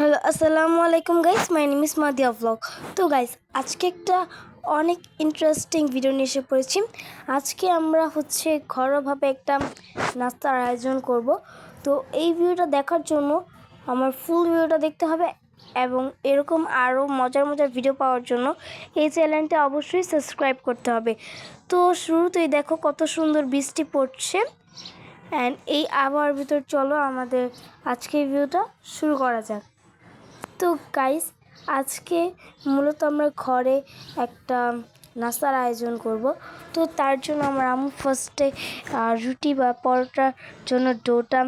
Hello, আসসালামু আলাইকুম guys my name is Madiya vlog তো গাইস আজকে একটা অনেক ইন্টারেস্টিং ভিডিও নিয়ে এসে পড়েছি। আজকে আমরা হচ্ছে ঘরোয়াভাবে একটা নাস্তার আয়োজন করব। তো এই ভিডিওটা দেখার জন্য আমার ফুল ভিডিওটা দেখতে হবে এবং এরকম আরও মজার মজার ভিডিও পাওয়ার জন্য এই চ্যানেলটা অবশ্যই সাবস্ক্রাইব করতে হবে। তো শুরুতেই দেখো কত সুন্দর বৃষ্টি পড়ছে। অ্যান্ড এই আবহাওয়ার ভিতর চলো আমাদের আজকের ভিডিওটা শুরু করা যাক। তো গাইস আজকে মূলত আমরা ঘরে একটা নাস্তার আয়োজন করব। তো তার জন্য আমার আম্মু ফার্স্টে রুটি বা পরোটার জন্য ডোটা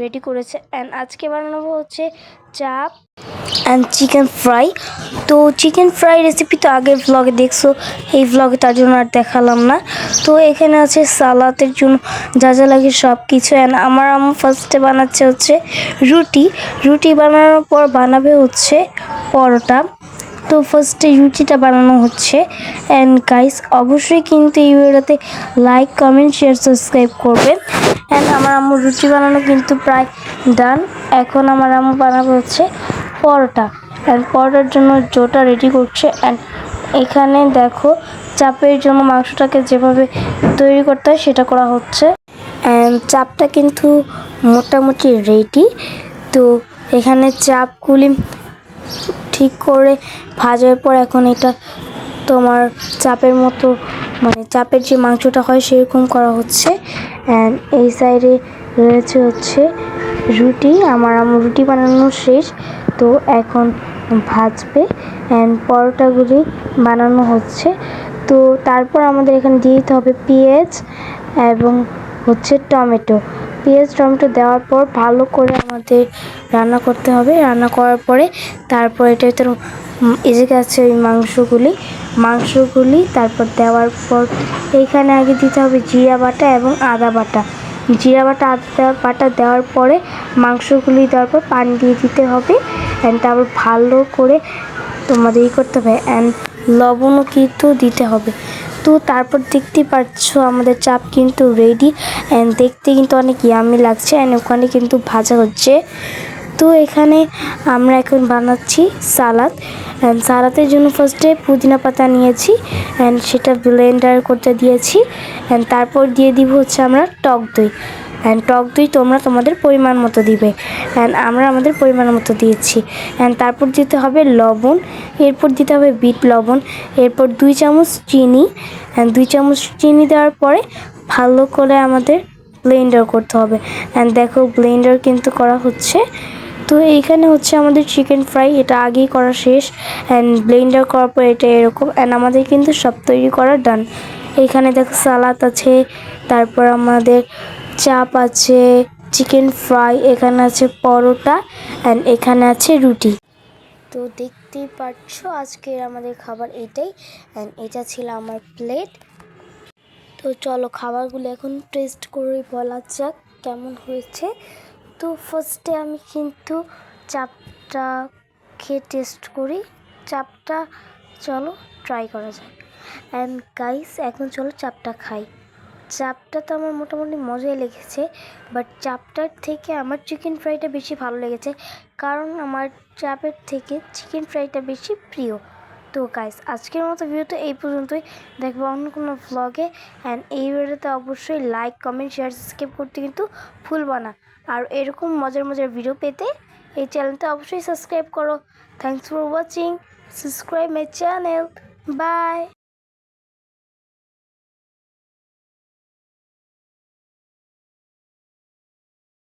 রেডি করেছে। অ্যান্ড আজকে বানানো হচ্ছে চাপ অ্যান্ড চিকেন ফ্রাই তো চিকেন ফ্রাই রেসিপি তো আগের ভ্লগে দেখছ, এই ভ্লগে তার জন্য আর দেখালাম না। তো এখানে আছে সালাতের জন্য যা যা লাগে সব কিছু অ্যান্ড আমার আম্মু ফার্স্টে বানাচ্ছে হচ্ছে রুটি। রুটি বানানোর পর বানাবে হচ্ছে পরোটা। তো ফার্স্টে রুটিটা বানানো হচ্ছে। অ্যান্ড গাইস অবশ্যই কিন্তু এই ভিডিওতে লাইক কমেন্ট শেয়ার সাবস্ক্রাইব করবেন। অ্যান্ড আমার আম্মু রুটি বানানো কিন্তু প্রায় ডান এখন আমার আম্মু বানাবে হচ্ছে পরোটা। অ্যান্ড পরোটার জন্য জোটা রেডি করছে। অ্যান্ড এখানে দেখো, চাপের জন্য মাংসটাকে যেভাবে তৈরি করতে হয় সেটা করা হচ্ছে। অ্যান্ড চাপটা কিন্তু মোটামুটি রেডি তো এখানে চাপগুলি ঠিক করে ভাজার পর এখন এটা তোমার চাপের মতো মানে চাপের যে মাংসটা হয় সেরকম করা হচ্ছে। অ্যান্ড এই সাইডে রয়েছে হচ্ছে রুটি। আমার আমার রুটি বানানো শেষ, তো এখন ভাজবে। অ্যান্ড পরোটাগুলি বানানো হচ্ছে। তো তারপর আমাদের এখানে দিয়ে দিতে হবে পেঁয়াজ এবং হচ্ছে টমেটো। পেঁয়াজ, টমেটো দেওয়ার পর ভালো করে আমাদের রান্না করতে হবে। রান্না করার পরে তারপর এটা ভিতরে এসে গেছে ওই মাংসগুলি মাংসগুলি তারপর দেওয়ার পর এইখানে আগে দিতে হবে জিরা বাটা এবং আদা বাটা। জিরা বাটা, আদা বাটা দেওয়ার পরে মাংসগুলি দেওয়ার পর পানি দিয়ে দিতে হবে অ্যান্ড তারপর ভালো করে তোমাদের ই করতে হবে অ্যান্ড লবণও কিন্তু দিতে হবে। তো তারপর দেখতে পাচ্ছ আমাদের চাপ কিন্তু রেডি অ্যান্ড দেখতে কিন্তু অনেক ইয়ামি লাগছে অ্যান্ড ওখানে কিন্তু ভাজা হচ্ছে। তো এখানে আমরা এখন বানাচ্ছি সালাদ অ্যান্ড সালাদের জন্য ফার্স্টে পুদিনা পাতা নিয়েছি অ্যান্ড সেটা ব্লেন্ডার করতে দিয়েছি অ্যান্ড তারপর দিয়ে দিব হচ্ছে আমরা টক দই। অ্যান্ড টক দই তোমরা তোমাদের পরিমাণ মতো দিবে। অ্যান্ড আমরা আমাদের পরিমাণ মতো দিয়েছি। অ্যান্ড তারপর দিতে হবে লবণ, এরপর দিতে হবে বিট লবণ, এরপর দুই চামচ চিনি। অ্যান্ড দুই চামচ চিনি দেওয়ার পরে ভালো করে আমাদের ব্লেন্ডার করতে হবে। অ্যান্ড দেখো ব্লেন্ডার কিন্তু করা হচ্ছে। তো এইখানে হচ্ছে আমাদের চিকেন ফ্রাই এটা আগেই করা শেষ। অ্যান্ড ব্লেন্ডার করার পর এটা এরকম। অ্যান্ড আমাদের কিন্তু সব তৈরি করা ডান এইখানে দেখো সালাদ আছে। তারপর আমাদের চাপ আছে চিকেন ফ্রাই এখানে আছে পরোটা অ্যান্ড এখানে আছে রুটি। তো দেখতেই পাচ্ছ আজকের আমাদের খাবার এটাই অ্যান্ড এটা ছিল আমার প্লেট তো চলো খাবারগুলো এখন টেস্ট করে বলা যাক কেমন হয়েছে। তো ফার্স্টে আমি কিন্তু চাপটা খেয়ে টেস্ট করি। চাপটা চলো ট্রাই করা যাক। অ্যান্ড গাইস এখন চলো চাপটা খাই। চাপটা তো আমার মোটামুটি মজাই লেগেছে বাট চাপটার থেকে আমার চিকেন ফ্রাইটা বেশি ভালো লেগেছে, কারণ আমার চাপের থেকে চিকেন ফ্রাইটা বেশি প্রিয়। তো গাইস আজকের মতো ভিডিওটা এই পর্যন্তই, দেখব অন্য কোনো ভ্লগে অ্যান্ড এই ভিডিওতে অবশ্যই লাইক কমেন্ট শেয়ার সাবস্ক্রাইব করতে কিন্তু ভুলবো না। আর এরকম মজার মজার ভিডিও পেতে এই চ্যানেলটা অবশ্যই সাবস্ক্রাইব করো। Thanks for watching subscribe my channel bye